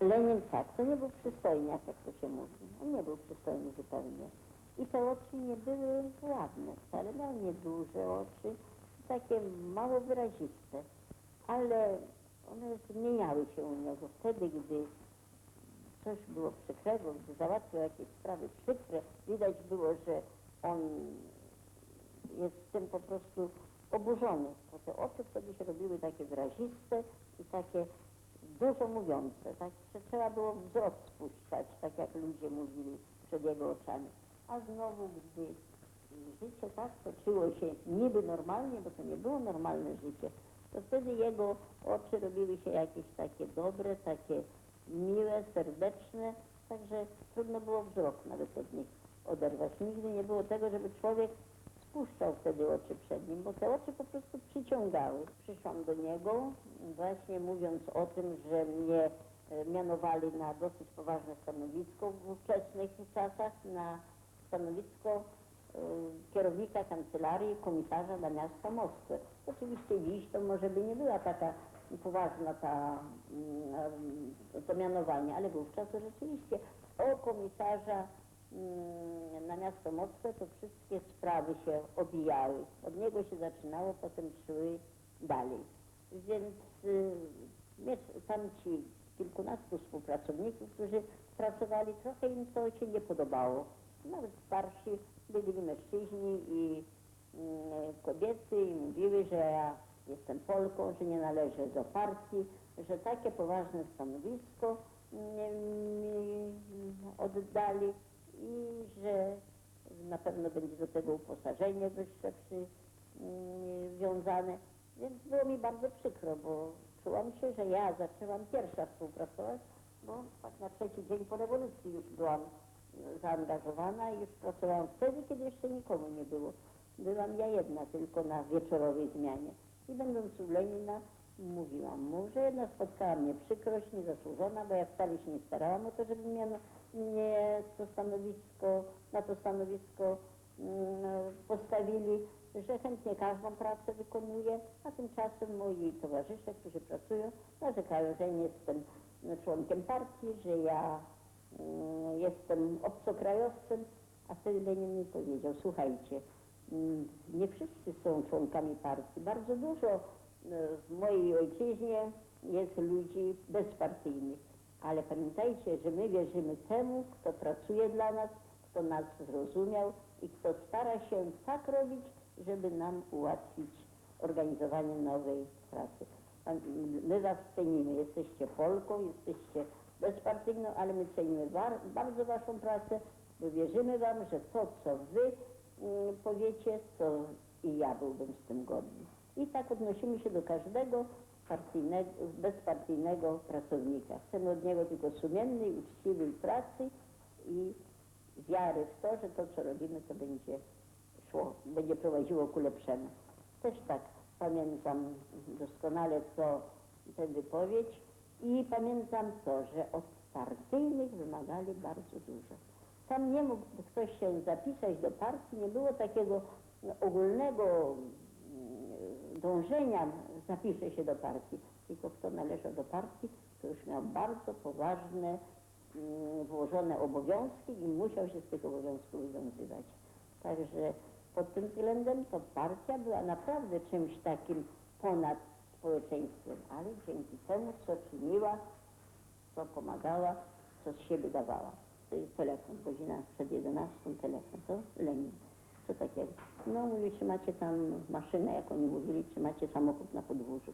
Lenin tak, to nie był przystojniak, jak to się mówi. On nie był przystojny zupełnie. I te oczy nie były ładne wcale, miał nieduże oczy, takie mało wyraziste, ale one zmieniały się u niego wtedy, gdy coś było przykrego, gdy załatwiał jakieś sprawy przykre, widać było, że on jest tym po prostu oburzony. Bo te oczy wtedy się robiły takie wyraziste i takie dużo mówiące, tak, że trzeba było wzrok spuszczać, tak jak ludzie mówili przed jego oczami. A znowu, gdy życie tak toczyło się niby normalnie, bo to nie było normalne życie, to wtedy jego oczy robiły się jakieś takie dobre, takie miłe, serdeczne, także trudno było wzrok nawet od nich oderwać. Nigdy nie było tego, żeby człowiek spuszczał wtedy oczy przed nim, bo te oczy po prostu przyciągały. Przyszłam do niego właśnie mówiąc o tym, że mnie e, mianowali na dosyć poważne stanowisko w ówczesnych czasach, na stanowisko e, kierownika kancelarii komisarza dla miasta Moskwy. Oczywiście dziś to może by nie była taka poważna ta, mm, to mianowanie, ale wówczas rzeczywiście o komisarza na miasto Moskwę to wszystkie sprawy się obijały. Od niego się zaczynało, potem szły dalej. Więc y, tam ci kilkunastu współpracowników, którzy pracowali, trochę im to się nie podobało. Nawet starsi byli mężczyźni i mm, kobiety i mówiły, że ja jestem Polką, że nie należę do partii, że takie poważne stanowisko nie, mi oddali i że na pewno będzie do tego uposażenie wyższe przywiązane. Więc było mi bardzo przykro, bo czułam się, że ja zaczęłam pierwsza współpracować, bo tak na trzeci dzień po rewolucji już byłam zaangażowana i już pracowałam wtedy, kiedy jeszcze nikomu nie było. Byłam ja jedna tylko na wieczorowej zmianie. I będąc u Lenina mówiłam mu, że jednak spotkała mnie przykrość niezasłużona, bo ja wcale się nie starałam o to, żeby mnie, mnie to stanowisko, na to stanowisko mm, postawili, że chętnie każdą pracę wykonuję, a tymczasem moi towarzysze, którzy pracują, narzekają, że nie jestem członkiem partii, że ja mm, jestem obcokrajowcem, a wtedy Lenin mi powiedział, słuchajcie, mm, nie wszyscy są członkami partii. Bardzo dużo w mojej ojczyźnie jest ludzi bezpartyjnych, ale pamiętajcie, że my wierzymy temu, kto pracuje dla nas, kto nas zrozumiał i kto stara się tak robić, żeby nam ułatwić organizowanie nowej pracy. My was cenimy, jesteście Polką, jesteście bezpartyjną, ale my cenimy bar- bardzo waszą pracę, bo wierzymy wam, że to, co wy mm, powiecie, to i ja byłbym z tym godny. I tak odnosimy się do każdego partyjnego, bezpartyjnego pracownika. Chcemy od niego tylko sumiennej, uczciwej pracy i wiary w to, że to, co robimy, to będzie szło, będzie prowadziło ku lepszemu. Też tak pamiętam doskonale to, tę wypowiedź i pamiętam to, że od partyjnych wymagali bardzo dużo. Tam nie mógł ktoś się zapisać do partii, nie było takiego ogólnego dążenia, zapisze się do partii. Tylko kto należał do partii, to już miał bardzo poważne mm, włożone obowiązki i musiał się z tych obowiązków wywiązywać. Także pod tym względem to partia była naprawdę czymś takim ponad społeczeństwem, ale dzięki temu, co czyniła, co pomagała, co z siebie dawała. To jest telefon, godzina przed 11, telefon, to Lenin. Co takiego? No mówi, czy macie tam maszynę, jak oni mówili, czy macie samochód na podwórzu.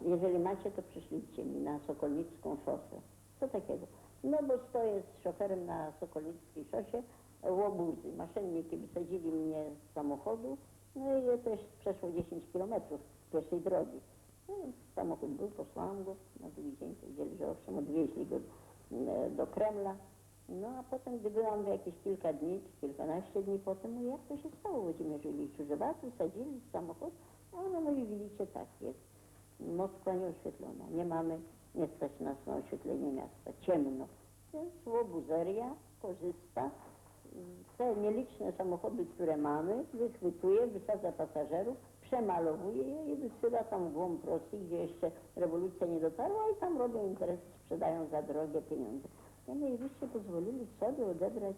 Jeżeli macie, to przyszlijcie mi na Sokolnicką szosę. Co takiego? No bo stoję z szoferem na Sokolnickiej szosie, łobuzy. Maszenniki wysadzili mnie z samochodu, no i to jest przeszło 10 kilometrów pierwszej drogi. No samochód był, posłałam go, na drugi dzień powiedzieli, że owszem, odwieźli go e, do Kremla. No a potem, gdy byłam jakieś kilka dni, czy kilkanaście dni potem, mówię, jak to się stało Włodzimierzu Iliczu, że was wysadzili z samochodu? A ono mówi, widzicie, tak jest. Moskwa nieoświetlona, nie mamy, nie stać nas na oświetlenie miasta, ciemno. Więc łobuzeria korzysta, te nieliczne samochody, które mamy, wychwytuje, wysadza pasażerów, przemalowuje je i wysyła tam w głąb Rosji, gdzie jeszcze rewolucja nie dotarła i tam robią interesy, sprzedają za drogie pieniądze. Ja mówię, wyście pozwolili sobie odebrać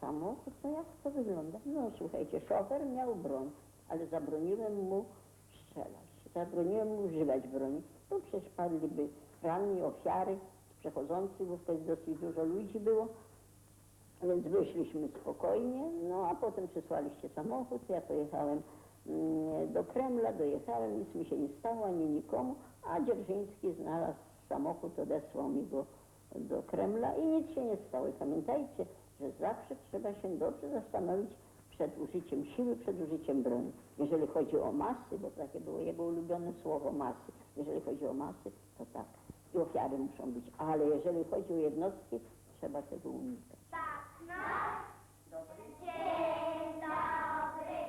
samochód, no jak to wygląda? No słuchajcie, szofer miał broń, ale zabroniłem mu strzelać, zabroniłem mu używać broni, bo przecież padliby ranni, ofiary, przechodzących, bo wtedy dosyć dużo ludzi było. Więc wyszliśmy spokojnie, no a potem przysłaliście samochód, ja pojechałem mm, do Kremla, dojechałem, nic mi się nie stało, ani nikomu, a Dzierżyński znalazł samochód, odesłał mi go do Kremla i nic się nie stało. I pamiętajcie, że zawsze trzeba się dobrze zastanowić przed użyciem siły, przed użyciem broni. Jeżeli chodzi o masy, bo takie było jego ulubione słowo masy, jeżeli chodzi o masy, to tak. I ofiary muszą być, ale jeżeli chodzi o jednostki, trzeba tego unikać. Tak, no. Dzień dobry.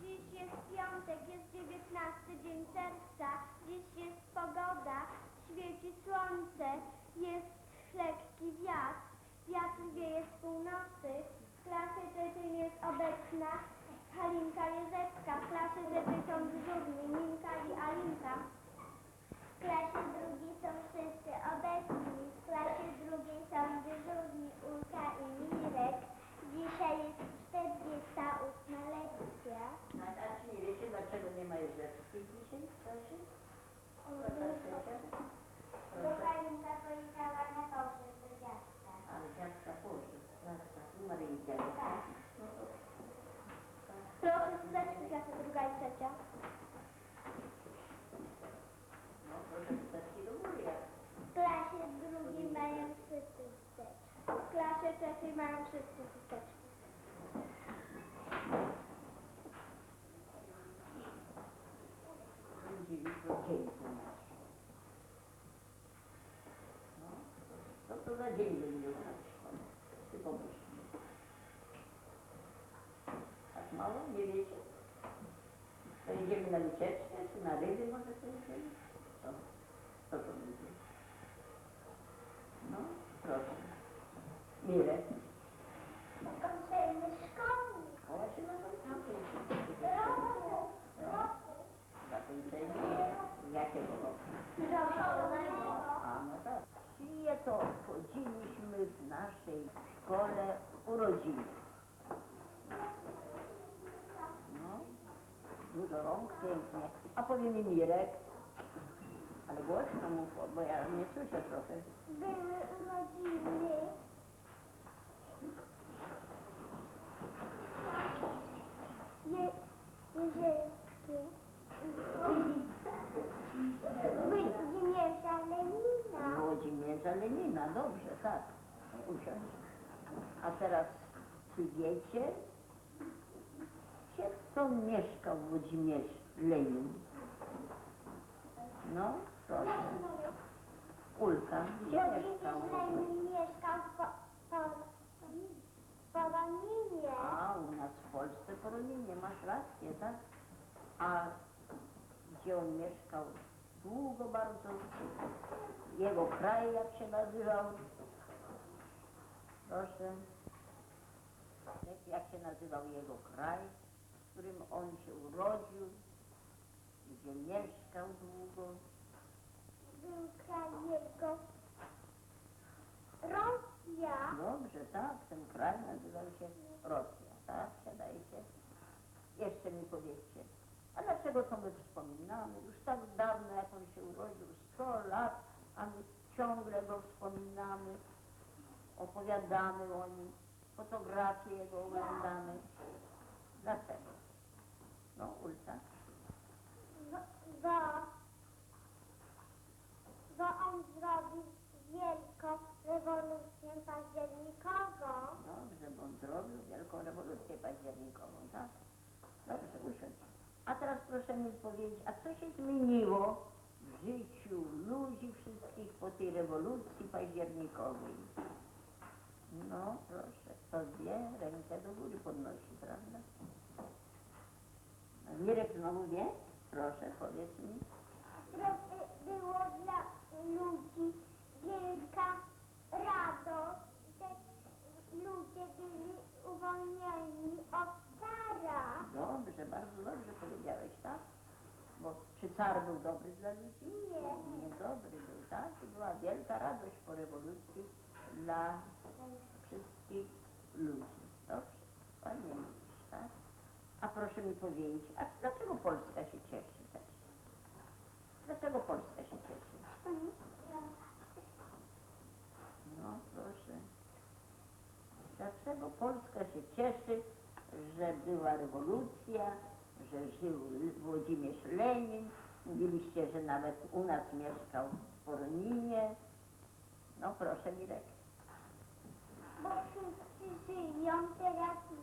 Dziś jest piątek, jest dziewiętnasty dzień czerwca. Dziś jest pogoda, świeci słońce, jest lekki wiatr. Wiatr wieje z północy. W klasie trzeciej jest obecna Halinka Jerzewska. W klasie trzeciej są dyżurni Minka i Alinka. W klasie drugiej są wszyscy obecni. W klasie drugiej są dyżurni Ulka i Mirek. Dzisiaj jest 48 lekcja. A, a czy nie wiecie, dlaczego nie ma Józefskiej dzisiaj w klasie? Bo Halinka pojechała na torze do dziadka. Ale dziadka Boże, prawda, Maryjka. Tak. Proszę zdać klasa druga i trzecia. No proszę do góry. W klasie drugiej mają wszyscy wsteczki. W klasie trzeciej mają wszyscy wsteczki. Ludzie jutro dzień to nasz. No, co to za dzień będzie u nas w szkole? Ty pomyśl. Tak mało? Nie wiecie? To idziemy na wycieczkę, czy na ryby może pójdziemy? Co? Co to będzie? No, proszę. Mirek. Kończymy szkolny. Szkoła się nazywa? Roku. Roku. Zakończenie jakiego roku? Roku. A no tak. Czyje to obchodziliśmy w naszej szkole urodziny. No, dużo rąk, pięknie. A powie mi Mirek, ale głośno mów, bo ja nie słyszę trochę. Były urodziny. Je, Jerzewskie. Włodzimierza Lenina. Włodzimierza Lenina, dobrze, tak. Usiądź. A teraz, czy wiecie, gdzie to mieszkał Włodzimierz Lenin? No, proszę. Ulka, gdzie mieszkał? Lenin mieszkał w po, po, w Poloninie. A, u nas w Polsce Poroninie, masz rację, tak? A gdzie on mieszkał długo bardzo? Jego kraj jak się nazywał? Proszę. Jak- się nazywał jego kraj, w którym on się urodził? Gdzie mieszkał długo? Był kraj jego Rosja. Dobrze, tak, ten kraj nazywał się Rosja, tak, siadajcie. Jeszcze mi powiedzcie, a dlaczego to my wspominamy? Już tak dawno, jak on się urodził, 100 lat, a my ciągle go wspominamy, opowiadamy o nim, fotografie jego oglądamy. Dlaczego? No, Ulta. Bo, bo, on zrobił wielką rewolucję październikową. Dobrze, bo on zrobił wielką rewolucję październikową, tak? Dobrze, usiądź. A teraz proszę mi powiedzieć, a co się zmieniło w życiu ludzi wszystkich po tej rewolucji październikowej? No, proszę, kto wie, rękę do góry podnosi, prawda? Mirek znowu wie? Proszę, powiedz mi. Że y, było dla ludzi wielka radość, że ludzie byli uwolnieni od cara. Dobrze, bardzo dobrze powiedziała. Czy car był dobry dla ludzi? Nie. Niedobry był, tak? I była wielka radość po rewolucji dla wszystkich ludzi. Dobrze? Ładnie mówisz, tak? A proszę mi powiedzieć, a dlaczego Polska się cieszy? Dlaczego Polska się cieszy? No proszę. Dlaczego Polska się cieszy, że była rewolucja, że żył Włodzimierz Lenin? Mówiliście, że nawet u nas mieszkał w Poroninie. No proszę Mirek. Bo wszyscy żyją teraz w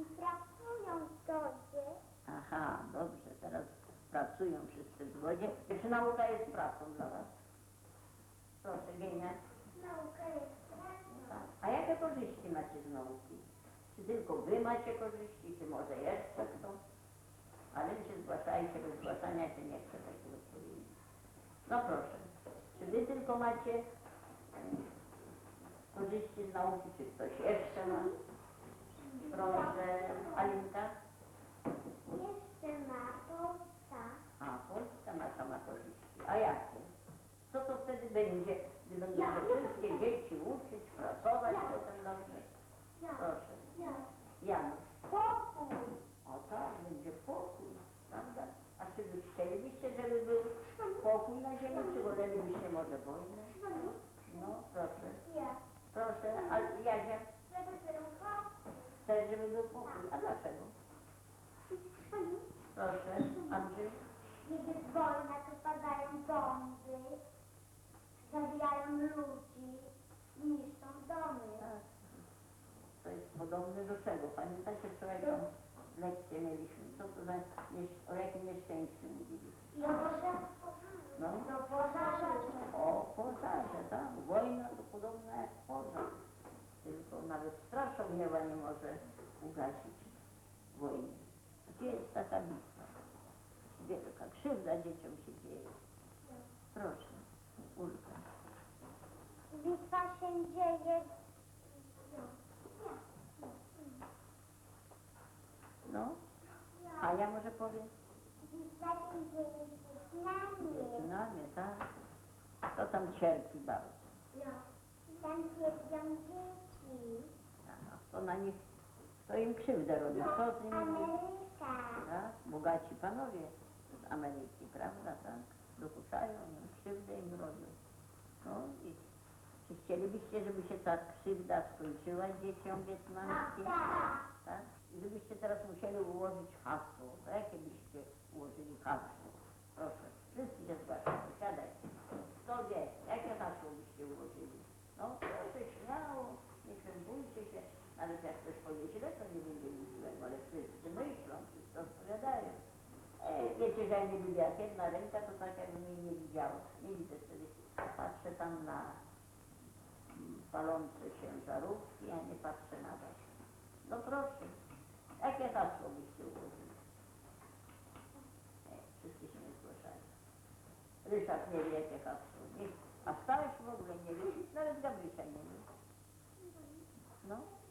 i pracują w zgodzie. Aha, dobrze, teraz pracują wszyscy w zgodzie. Czy nauka jest pracą dla was? Proszę, Gienia. Nauka jest pracą. A jakie korzyści macie z nauki? Czy tylko wy macie korzyści, czy może jeszcze kto? Ale wy się zgłaszajcie, bez zgłaszania się nie chcę takiego odpowiedzi. No proszę, czy wy tylko macie korzyści z nauki, czy ktoś jeszcze ma? Proszę, Alinka. Jeszcze ma Polska. A, Polska ma sama korzyści. A jakie? Co to wtedy będzie, gdy będziemy wszystkie dzieci uczyć, pracować potem dobrze? Proszę. Janusz. Pokój. O tak, będzie pokój, prawda? A czy wy chcielibyście, żeby był pokój na ziemi, czy wolelibyście może wojnę? No, proszę, Ja. proszę, a Jadzia pokój. chce, żeby był pokój. A dlaczego? Proszę, Andrzej. Kiedy jest wojna, to padają bomby, zabijają ludzi, niszczą domy. Tak. To jest podobne do czego? Pamiętacie wczoraj tą lekcję mieliśmy? Co to za, niesz- o jakim nieszczęściu mówiliśmy? I No, do pożarze. o pożarze, tak? Wojna to podobna jak pożar. Tylko nawet straż ogniowa nie może ugasić wojny. Gdzie jest taka bitwa? Wielka krzywda dzieciom się dzieje. Proszę, Ulka. Bitwa się dzieje. No, a ja może powiem? Bitwa się dzieje w Wietnamie. Wietnamie, tak? Kto tam cierpi bardzo? Tam cierpią dzieci. A kto na nich, kto im krzywdę robi? Co z nimi? Ameryka. Tak? Bogaci panowie z Ameryki, prawda, tak? Dokuczają im, krzywdę im robią. No i czy chcielibyście, żeby się ta krzywda skończyła dzieciom wietnamskim? Tak? I Gdybyście teraz musieli ułożyć hasło, to jakie byście ułożyli hasło? Proszę, wszyscy się zgłaszają, siadajcie. Kto wie, jakie hasło byście ułożyli? No proszę, śmiało, nie krępujcie się. Nawet jak ktoś powie źle, to nie będzie nic złego, ale wszyscy myślą, wszyscy odpowiadają. E, wiecie, że ja nie lubię, jak jedna ręka, to tak jakbym jej nie widziała. Nie widzę wtedy, patrzę tam na mm, palące się żarówki, a nie patrzę na was. No proszę, jakie hasło byście ułożyli? Nie, wszyscy się nie zgłaszają. Ryszard nie wie, jakie hasło. Nie, a Staś w ogóle nie wie, nawet wie. No.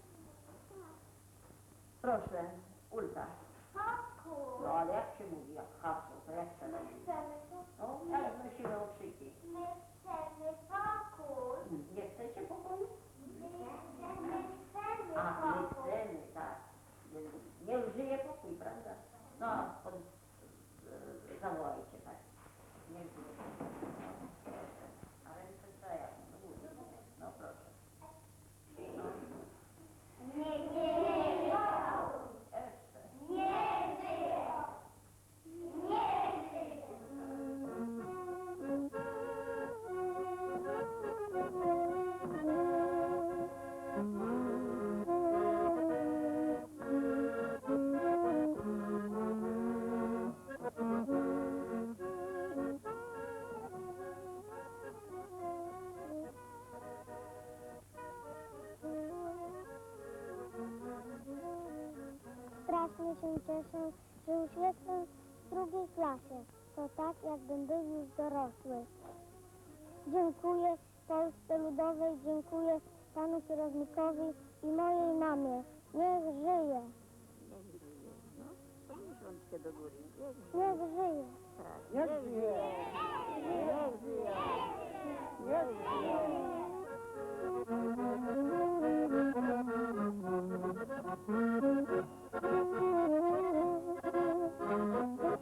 Dzieci się cieszą, że już jestem w drugiej klasie. To tak, jakbym był już dorosły. Dziękuję Polsce Ludowej, dziękuję panu kierownikowi i mojej mamie. Niech żyje, Niech żyje. No, pomóż do góry. Niech żyje. niech żyje. Niech żyje. Niech żyje. Niech żyje. Niech żyje. Thank you.